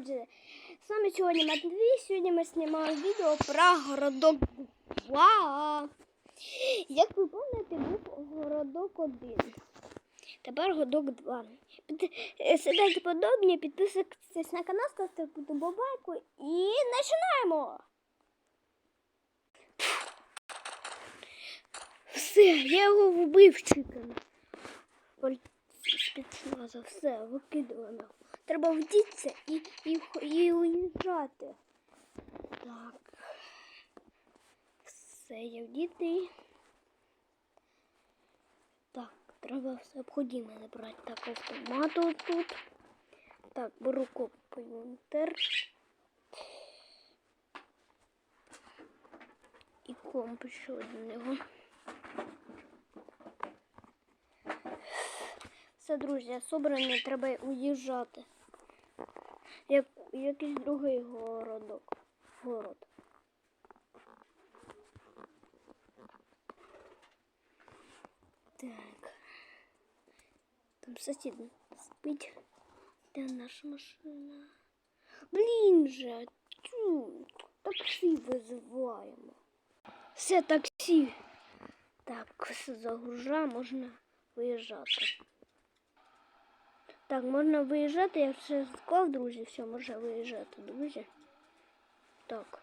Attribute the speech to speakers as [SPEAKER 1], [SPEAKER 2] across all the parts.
[SPEAKER 1] друзі! З вами сьогодні Матвій. Сьогодні ми знімаємо відео про городок 2. Як ви пам'ятаєте, був городок 1. Тепер городок 2. Під... е, подобні, підписуйтесь на канал, ставте подобайку і починаємо! Все, я його вбив чикана. Спецназа, все, викидуємо. Треба вдітися і, і, і уїжджати. Так. Все, я вдітий. Так, треба все обходимо забрати. Так, автомату тут. Так, беру комп'ютер. І комп ще один його. Все, друзі, собрані, треба уїжджати. Як якийсь другий городок. Город. Так. Там сусід спить. Де наша машина? Блін же, тю, таксі визиваємо. Все, таксі. Так, все загружа, можна виїжджати. Так, можна виїжджати, я все склав, друзі, все, можна виїжджати, друзі. Так.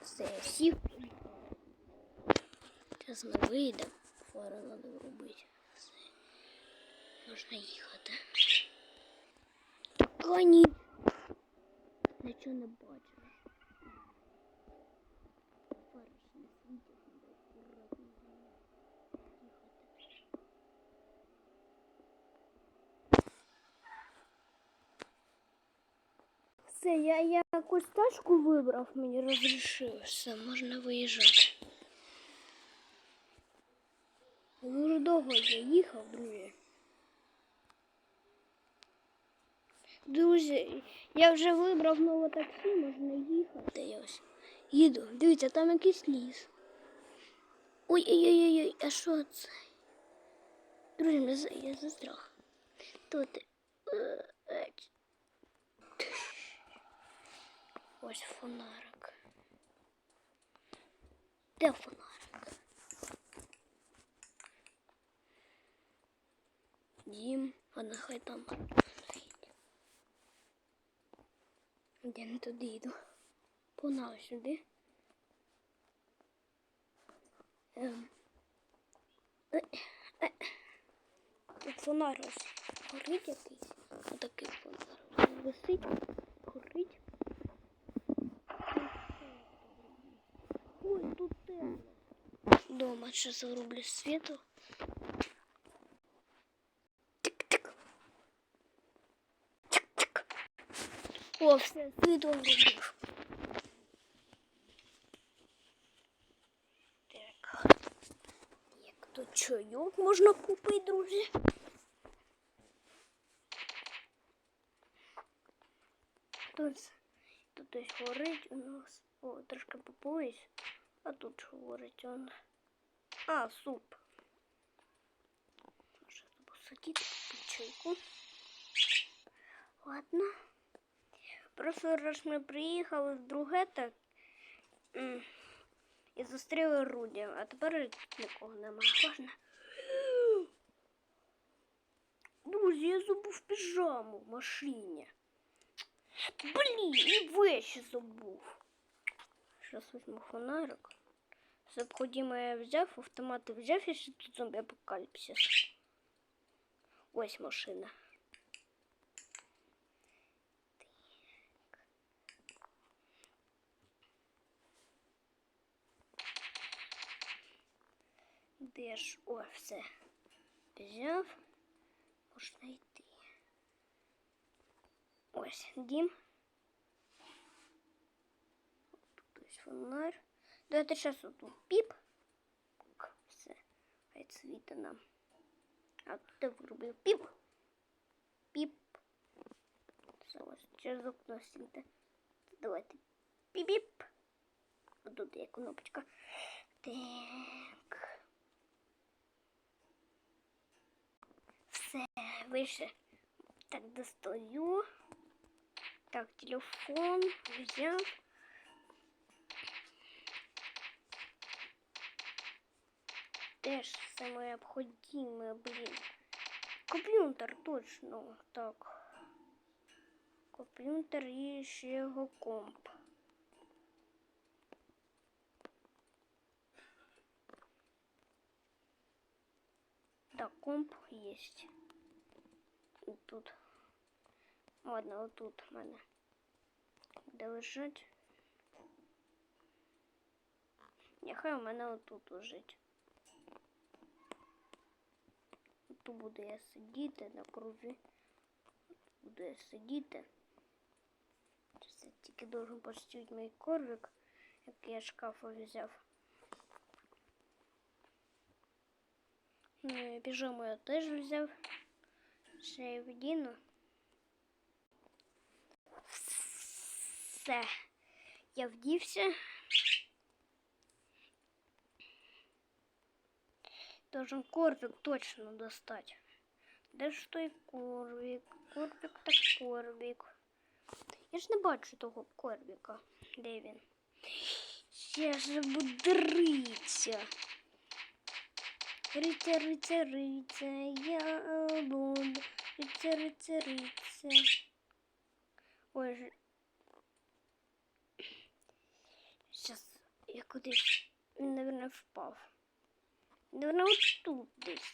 [SPEAKER 1] Все, я сів. Зараз ми вийдемо. Фара треба робити. Все. Можна їхати. Така ні. Нічого не бачу. Все, я, якусь тачку вибрав, мені розрішили. Все, можна виїжджати. Дуже довго я їхав, друзі. Друзі, я вже вибрав нове таксі, можна їхати. Я ось їду. Дивіться, там якийсь ліс. Ой-ой-ой, а що це? Друзі, я, за- я застряг. Тут. е, е, Ось фонарик. Де фонарик? Дім, а нехай там. Я не туди йду. Погнали сюди. Ем. Е, е. Фонар ось горить якийсь. Отакий фонар. Висить, Ой, тут темно. Дома сейчас зарублю свету. Тик-тик. Тик-тик. О, все, світло врубив. Так. Як тут чайок можна купити, друзі? Тут, тут ось горить у нас. О, трошки популись. А тут що говорить он. А, суп. Може посадити чайку. Ладно. Просто раз ми приїхали в друге так і зустріли Руді, а тепер нікого немає. Можна. Друзі, я забув піжаму в машині. Блін, і вещи забув. Сейчас возьму фонарик. Необходимо я взяв, автомати взяв, якщо тут зомбі апокаліпсис. Ось машина. Де ж? О, все. Взяв. Можна йти. Ось дім. фонарь. Давайте сейчас вот тут пип. Так, Все. Хай світа нам. А тут я врубив пип. Пип. Все, ось через окно світа. Давайте піп-піп. А тут є кнопочка. Так. Все, Вище. Так, достаю. Так, телефон взяв. Теж все необходимое, блин. Комп'ютер, точно. Так. Комп'ютер і ще його комп. Так, комп есть. Тут. Ладно, вот тут мене. Де? Нехай у мене отут лежить. Тут буду я сидіти на крузі. Буду я сидіти. Це тільки должен почистити мій коржик, який я шкафу взяв. Ну, піжаму я теж взяв. Ще й вдіну. Все. Я вдівся. Должен корбик точно достать. Де ж той корбик? Корбик так корбик. Я ж не бачу того корбика. Де він? Я ж буду ритися. Риця, риця, риця, я буду. Риця, риця, риця. Ой, ж... Сейчас я кудись, наверное, впав. Тут десь.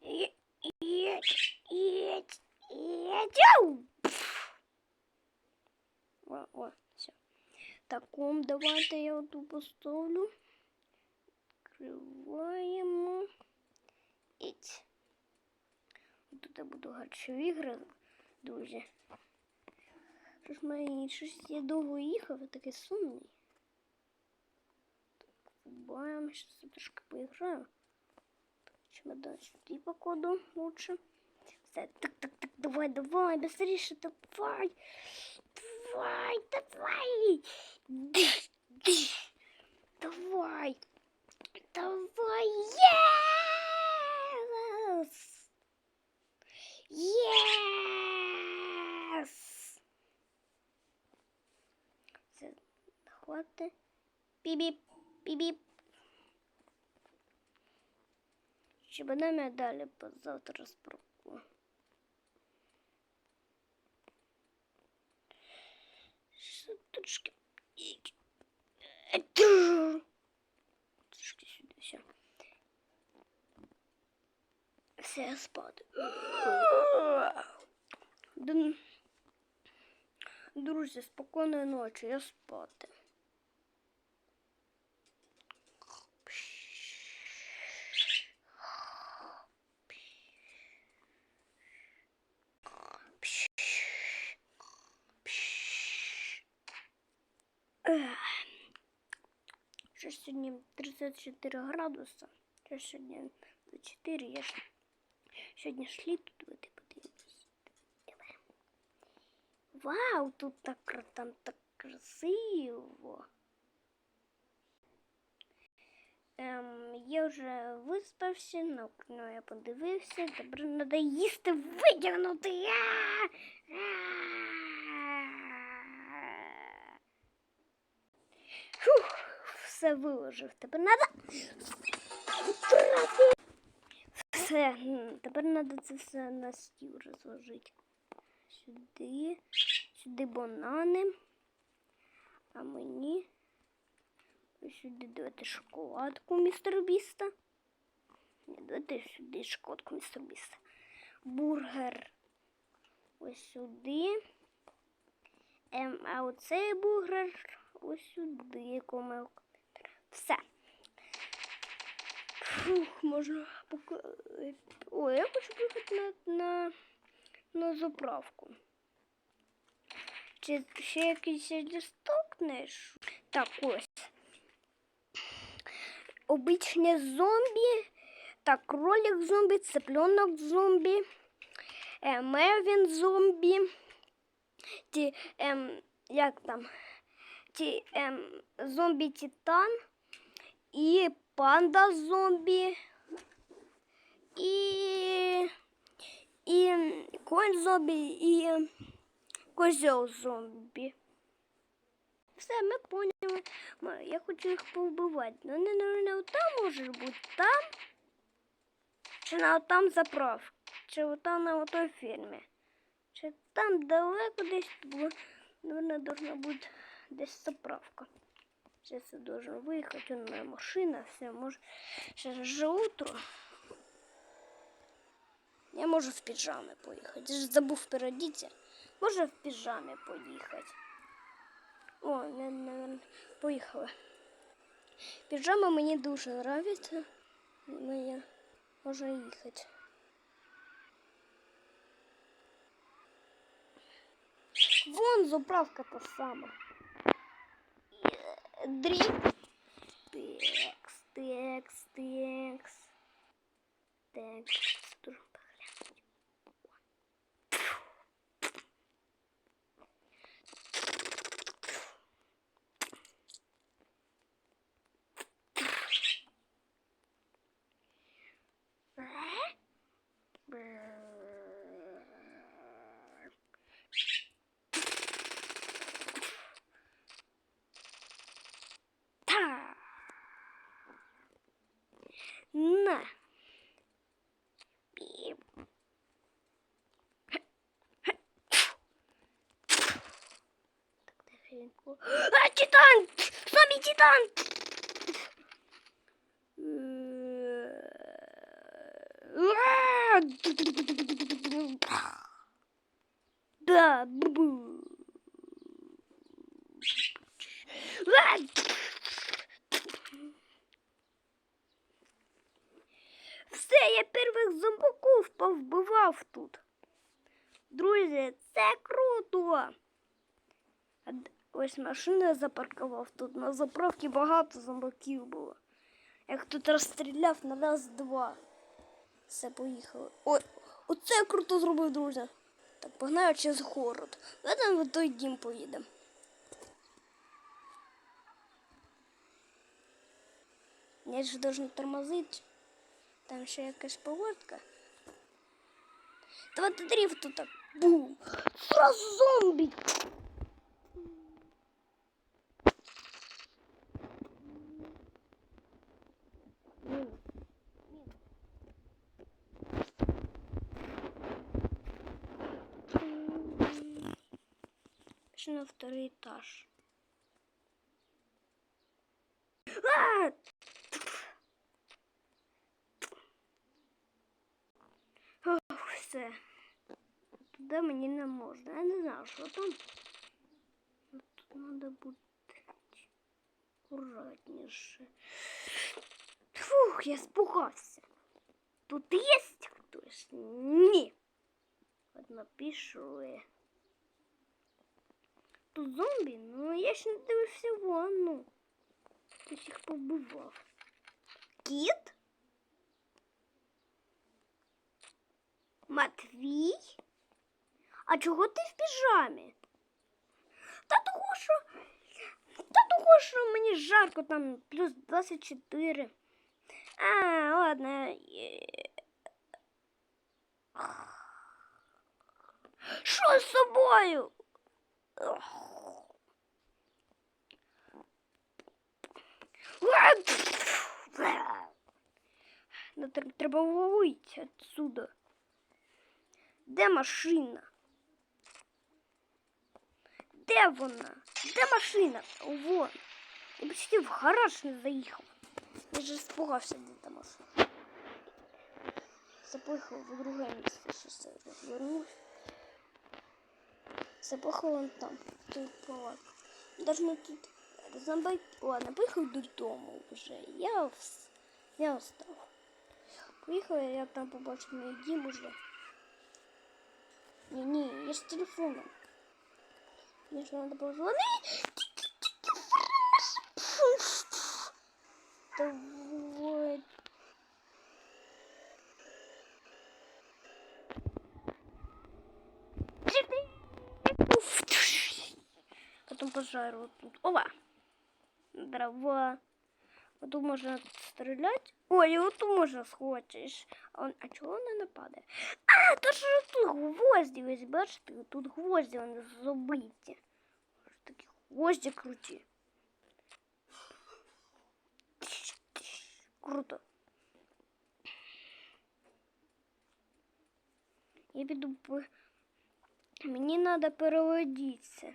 [SPEAKER 1] Є- Єть, єть, єть, ау! Пф. О, о, все. Таком давайте я оту поставлю. Відкриваємо. Іть. Тут я буду гарчові ігри, друзі. Що ж мені щось я довго їхав, я такий сумний. Врубаем. Сейчас трошки поиграем. Чемоданчики по коду лучше. Так, так, так, давай, давай, быстрее, давай. Давай, давай. Давай. Давай. Yes! Yes! Це хватить. Біп-біп. Піп-піп. Щоб нам я далі завтра спробую. Трошки. Трошки сюди все. Все, я спати. Друзі, спокійної ночі, я спати. Що сьогодні 34 градуса. Що сьогодні 24, я ж сьогодні ж літо туди подивитися. Вау, тут так, там так красиво. Ем, я вже виспався, на окно я подивився, тепер треба їсти витягнути. А! А! Фух, все виложив. Тепер треба. Все, тепер треба це все на стіл розложити. Сюди, сюди банани. А мені сюди давайте шоколадку містер Біста. Давайте сюди шоколадку містер Біста. Бургер. Ось сюди. Ем, а оцей бургер ось сюди комилка. Все. Фух, можна поки. Ой, я хочу поїхати на, на, на заправку. Чи ще якийсь лісток знайшов? Так, ось. Обичне зомбі. Так, кролик зомбі, цыпленок зомбі, е, Мевін зомбі. Ті, ем, як там? Ті, ем, зомбі Титан і панда зомбі. і, і конь зомбі, і козел зомбі. Все, ми поняли. Я хочу їх повбивати. Ну, Вони, наверное, там можуть бути там. Чи на там заправ. Чи отам на отой фірмі. Чи там далеко десь було. Наверное, должна бути десь заправка. Сейчас я должен выехать, он моя машина, все, может, сейчас же утро. Я можу в піжамі поїхати. Я ж забув переодіться. Може в піжамі поїхати. О, не, не, поїхали. Піжама мені дуже нравиться. Мені можна їхати. Вон заправка та сама. Three. Drix, Drix, Drix. Drix. титан! Самі титан! А! Да, бу-бу. А! Все, я первих зомбаків повбивав тут. Друзі, це круто. Ось машину я запаркував тут. На заправці багато зомбаків було. Як тут розстріляв на нас два. Все, поїхали. Ой, оце я круто зробив, друзі. Так, погнали через город. Давайте в той дім поїдемо. Я ж должен тормозити. Там ще якась поводка. Давайте дрифту так. Бум! Сразу зомбі! Мінус. Мінус. Пішли на второй этаж. А! Ох, все. Туди мені не можна. Я не знаю, що там. Ну, Тут треба бути акуратніше. Фух, я спугався. Тут є хтось? Ні. Ладно, пішли. Тут зомбі? Ну, я ж не дивився ванну. Хтось їх побивав. Кіт? Матвій? А чого ти в піжамі? Та того, що. Та того, що мені жарко там плюс 24. А, ладно. е. Що з собою? Ну, треба вийти отсюда. Де машина? Де вона? Де машина? Вон. Я почти в гараж не заїхав. Я же спугався, де та машина. Запихав в друге місце, що це розвернусь. Запихав вон там. Тут палат. Должно тут зомбак. Ладно, поїхав додому вже. Я, вс- я устав. Поїхав, я там побачив мій дім уже. Ні, ні, я з телефоном. Мені ж треба позвонити. Давай. Потом пожар вот тут. Ова. Дрова. Потом можно постріляти. Ой, от можна схочеш. А, он- а чого вона не падає? А, то що тут гвозді, ось бачите, тут гвозді вони забиті. Ось Такі гвозді круті. Круто. Я піду. Мені треба переодітися.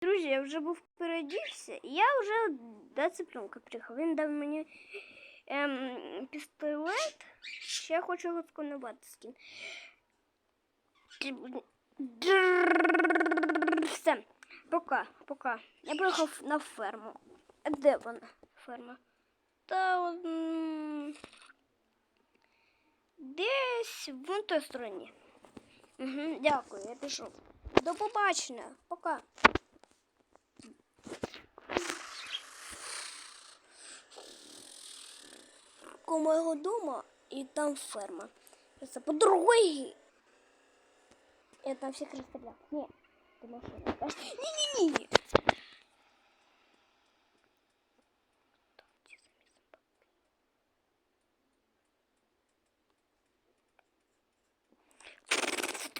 [SPEAKER 1] Друзі, я вже був переодівся, і я вже до цыпленка приїхав. Він дав мені ем, пістолет. Я хочу його сконувати скін. Все, пока, пока. Я приїхав на ферму. Де вона? Ферма? Та десь в той стороні. Угу, дякую, я пішов. До побачення. Пока. Коло моєго дома і там ферма. Це по другой. Я там всіх розстріляв. Ні, ти машина. Ні-ні-ні.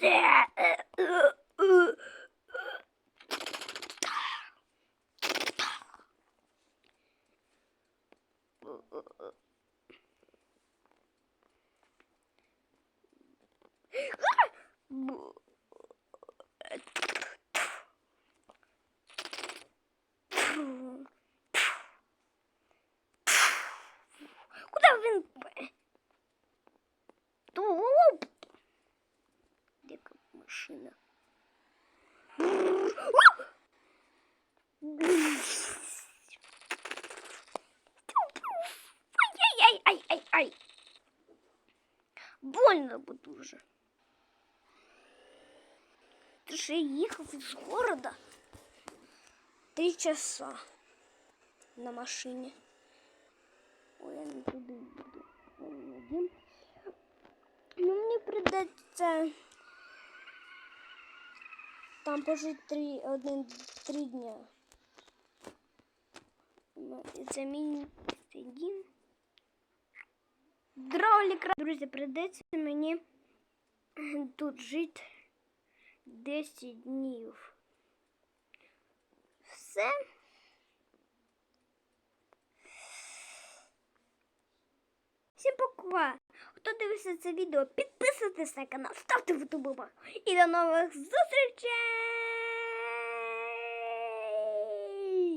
[SPEAKER 1] that. Машина. Ай-ай-ай-ай-ай. Больно бо дуже. Ти ж я їхав із города три часа на машині. Ой, я не туди буду. Ой, не дім. Ну, мені придеться там пожити три, один, три дня. Ну, мій цей дім. Дравлік, друзі, придеться мені тут жити 10 днів. Все. Всім пока! Хто дивився це відео, підписуйтесь на канал, ставте вподобайку. І до нових зустрічей!